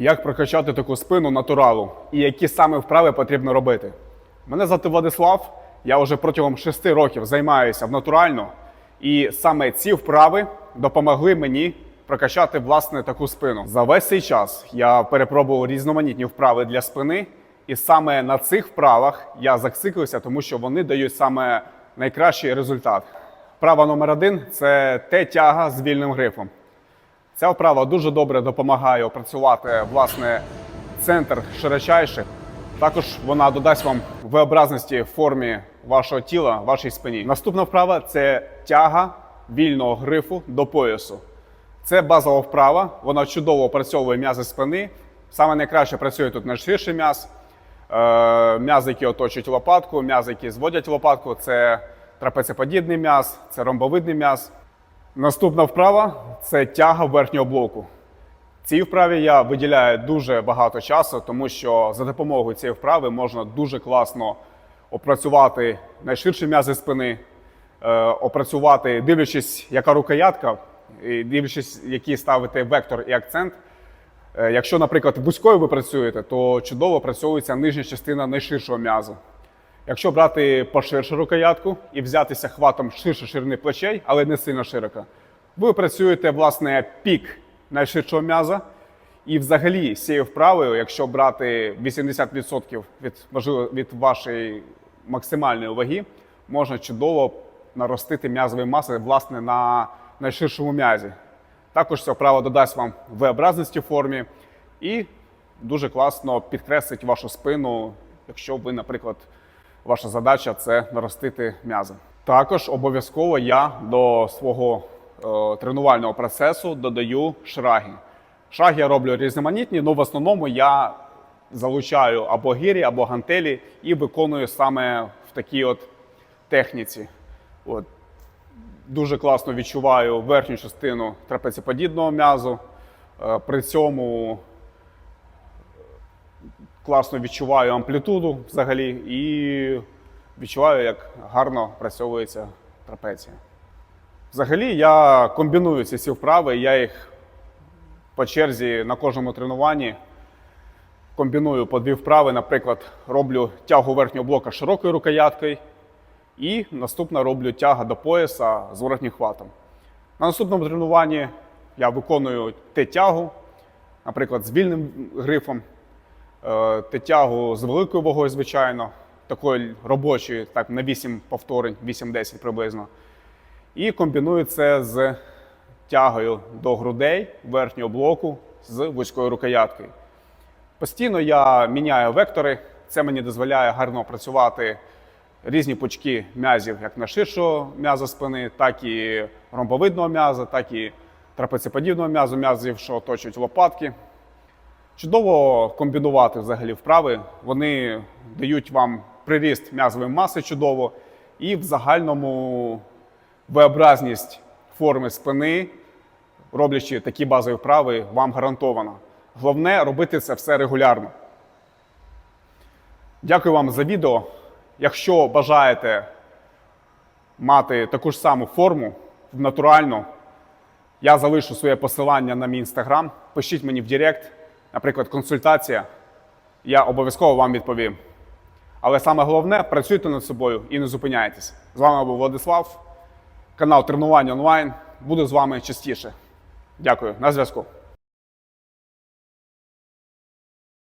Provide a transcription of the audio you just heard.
Як прокачати таку спину натуралу і які саме вправи потрібно робити? Мене звати Владислав. Я вже протягом 6 років займаюся в натурально, і саме ці вправи допомогли мені прокачати власне таку спину. За весь цей час я перепробував різноманітні вправи для спини, і саме на цих вправах я зациклився, тому що вони дають саме найкращий результат. Вправа номер один це Т-тяга з вільним грифом. Ця вправа дуже добре допомагає опрацювати власне центр широчайших. Також вона додасть вам V-образності в формі вашого тіла, вашій спині. Наступна вправа це тяга вільного грифу до поясу. Це базова вправа, вона чудово опрацьовує м'язи спини. Саме найкраще працює тут найширший м'яз, е, м'язи, які оточують лопатку, м'язи, які зводять лопатку. Це трапецеподібний м'яз, це ромбовидний м'яз. Наступна вправа це тяга верхнього блоку. Цій вправі я виділяю дуже багато часу, тому що за допомогою цієї вправи можна дуже класно опрацювати найширші м'язи спини, е, опрацювати, дивлячись, яка рукоятка, і дивлячись, який ставите вектор і акцент. Е, Якщо, наприклад, вузькою ви працюєте, то чудово працьовується нижня частина найширшого м'язу. Якщо брати поширше рукоятку і взятися хватом ширше ширини плечей, але не сильно широко, ви працюєте власне пік найширшого м'яза. І взагалі з цією вправою, якщо брати 80% від, можливо, від вашої максимальної ваги, можна чудово наростити м'язові маси власне на найширшому м'язі. Також ця вправа додасть вам V-образності формі і дуже класно підкреслить вашу спину, якщо ви, наприклад, ваша задача це наростити м'язи. Також обов'язково я до свого е, тренувального процесу додаю шраги. Шраги я роблю різноманітні, але в основному я залучаю або гірі, або гантелі і виконую саме в такій от техніці. От. Дуже класно відчуваю верхню частину трапецеподібного м'язу. Е, При цьому класно відчуваю амплітуду взагалі і відчуваю, як гарно працьовується трапеція. Взагалі я комбіную ці всі вправи, я їх по черзі на кожному тренуванні комбіную по дві вправи. Наприклад, роблю тягу верхнього блока широкою рукояткою, і наступно роблю тяга до пояса з воротнім хватом. На наступному тренуванні я виконую Т-тягу, наприклад, з вільним грифом, е, Т-тягу з великою вагою, звичайно, такої робочої, так, на 8 повторень, 8-10 приблизно. І комбіную це з тягою до грудей верхнього блоку з вузькою рукояткою. Постійно я міняю вектори. Це мені дозволяє гарно працювати різні пучки м'язів, як на ширшого м'яза спини, так і ромбовидного м'яза, так і трапецеподібного м'язу, м'язів, що оточують лопатки. Чудово комбінувати взагалі вправи. Вони дають вам приріст м'язової маси чудово, і в загальному V-образність форми спини, роблячи такі базові вправи, вам гарантовано. Головне робити це все регулярно. Дякую вам за відео. Якщо бажаєте мати таку ж саму форму натуральну, я залишу своє посилання на мій інстаграм. Пишіть мені в Директ, наприклад, консультація. Я обов'язково вам відповім. Але саме головне працюйте над собою і не зупиняйтесь. З вами був Владислав, канал Тренування онлайн. Буду з вами частіше. Дякую, на зв'язку.